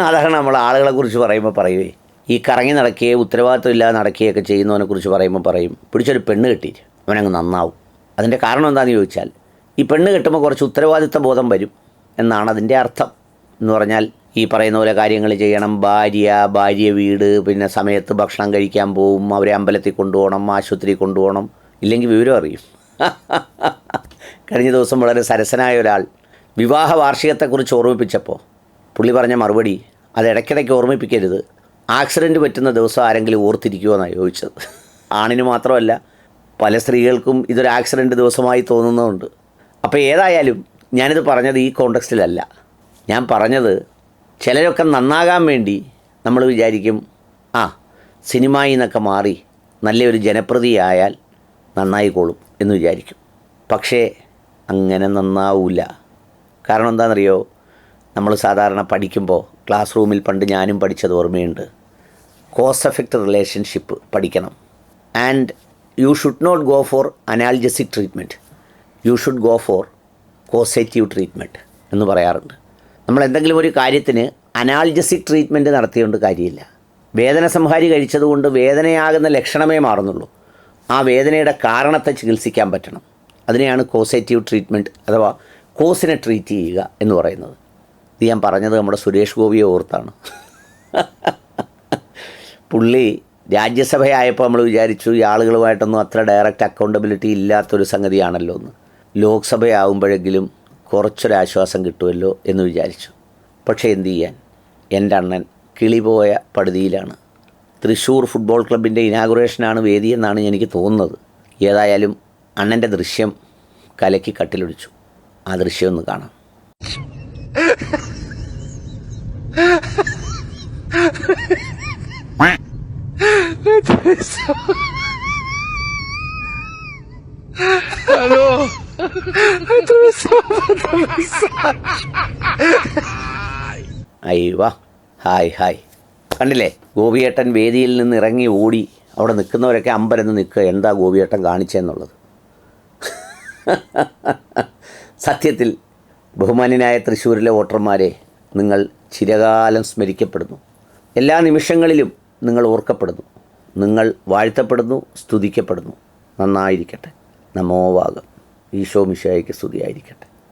അതാണ് നമ്മൾ ആളുകളെ കുറിച്ച് പറയുമ്പോൾ പറയുവേ. ഈ കറങ്ങി നടക്കുകയെ ഉത്തരവാദിത്വം ഇല്ലാതെ നടക്കുകയൊക്കെ ചെയ്യുന്നവനെ കുറിച്ച് പറയുമ്പോൾ പറയും പിടിച്ചൊരു പെണ്ണ് കെട്ടിയിട്ട് അവനങ്ങ് നന്നാവും. അതിന്റെ കാരണം എന്താണെന്ന് ചോദിച്ചാൽ ഈ പെണ്ണ് കെട്ടുമ്പോൾ കുറച്ച് ഉത്തരവാദിത്വ ബോധം വരും എന്നാണ് അതിന്റെ അർത്ഥം. എന്ന് പറഞ്ഞാൽ ഈ പറയുന്ന പോലെ കാര്യങ്ങൾ ചെയ്യണം. ഭാര്യ ഭാര്യ വീട് പിന്നെ സമയത്ത് ഭക്ഷണം കഴിക്കാൻ പോവും അവരെ അമ്പലത്തിൽ കൊണ്ടുപോകണം ആശുപത്രി കൊണ്ടുപോകണം ഇല്ലെങ്കിൽ വിവരം അറിയും. കഴിഞ്ഞ ദിവസം വളരെ സരസനായ ഒരാൾ വിവാഹ വാർഷികത്തെക്കുറിച്ച് ഓർമ്മിപ്പിച്ചപ്പോൾ പുള്ളി പറഞ്ഞ മറുപടി അത് ഇടയ്ക്കിടയ്ക്ക് ഓർമ്മിപ്പിക്കരുത്. ആക്സിഡന്റ് പറ്റുന്ന ദിവസം ആരെങ്കിലും ഓർത്തിരിക്കുമോ എന്നാണ് ചോദിച്ചത്. ആണിന് മാത്രമല്ല പല സ്ത്രീകൾക്കും ഇതൊരു ആക്സിഡന്റ് ദിവസമായി തോന്നുന്നുണ്ട്. അപ്പോൾ ഏതായാലും ഞാനിത് പറഞ്ഞത് ഈ കോണ്ടക്സ്റ്റിലല്ല. ഞാൻ പറഞ്ഞത് ചിലരൊക്കെ നന്നാകാൻ വേണ്ടി നമ്മൾ വിചാരിക്കും ആ സിനിമയിൽ നിന്നൊക്കെ മാറി നല്ലൊരു ജനപ്രതിയായാൽ നന്നായിക്കോളും എന്ന് വിചാരിക്കും. പക്ഷേ അങ്ങനെ നന്നാവൂല. കാരണം എന്താണെന്നറിയോ? നമ്മൾ സാധാരണ പഠിക്കുമ്പോൾ ക്ലാസ് റൂമിൽ പണ്ട് ഞാനും പഠിച്ചത് ഓർമ്മയുണ്ട്. കോസ് എഫക്റ്റ് റിലേഷൻഷിപ്പ് പഠിക്കണം. And you should not go for analgesic treatment you should go for causative treatment എന്ന് പറയാറുണ്ട്. നമ്മൾ എന്തെങ്കിലും ഒരു കാര്യത്തിന് അനാൽജസിക് ട്രീറ്റ്മെന്റ് നടത്തിയുകൊണ്ട് കാര്യമില്ല. വേദന സംഹാരി കഴിച്ചതുകൊണ്ട് വേദനയാകുന്ന ലക്ഷണമേ മാറുന്നുള്ളൂ. ആ വേദനയുടെ കാരണത്തെ ചികിത്സിക്കാൻ പറ്റണം. അതിനെയാണ് കോസേറ്റീവ് ട്രീറ്റ്മെന്റ് അഥവാ കോസിനെ ട്രീറ്റ് ചെയ്യുക എന്ന് പറയുന്നത്. ഇത് ഞാൻ പറഞ്ഞത് നമ്മുടെ സുരേഷ് ഗോപിയെ ഓർത്താണ്. പുള്ളി രാജ്യസഭയായപ്പോൾ നമ്മൾ വിചാരിച്ചു ഈ ആളുകളുമായിട്ടൊന്നും അത്ര ഡയറക്റ്റ് അക്കൗണ്ടബിലിറ്റി ഇല്ലാത്തൊരു സംഗതിയാണല്ലോ എന്ന്. ലോക്സഭയാവുമ്പോഴെങ്കിലും കുറച്ചൊരാശ്വാസം കിട്ടുമല്ലോ എന്ന് വിചാരിച്ചു. പക്ഷേ എന്തു ചെയ്യാൻ? എന്റെ അണ്ണൻ കിളിപോയ പടുതിയിലാണ്. തൃശ്ശൂർ ഫുട്ബോൾ ക്ലബിന്റെ ഇനാഗുറേഷനാണ് വേദിയെന്നാണ് എനിക്ക് തോന്നുന്നത്. ഏതായാലും അണ്ണന്റെ ദൃശ്യം കലക്കി കട്ടിലൊടിച്ചു. ആ ദൃശ്യം ഒന്ന് കാണാം. അയ്യവാ. Hi hi. കണ്ടില്ലേ? ഗോപിയേട്ടൻ വേദിയിൽ നിന്ന് ഇറങ്ങി ഓടി അവിടെ നിൽക്കുന്നവരൊക്കെ അമ്പരന്ന് നിൽക്കുക. എന്താ ഗോപിയേട്ടൻ കാണിച്ചെന്നുള്ളത്? സത്യത്തിൽ ബഹുമാന്യനായ തൃശ്ശൂരിലെ വോട്ടർമാരെ നിങ്ങൾ ചിരകാലം സ്മരിക്കപ്പെടുന്നു. എല്ലാ നിമിഷങ്ങളിലും നിങ്ങൾ ഓർക്കപ്പെടുന്നു. നിങ്ങൾ വാഴ്ത്തപ്പെടുന്നു സ്തുതിക്കപ്പെടുന്നു. നന്നായിരിക്കട്ടെ. നമോവാകം ഈശോ മിശായിക്ക് സ്തുതിയായിരിക്കട്ടെ.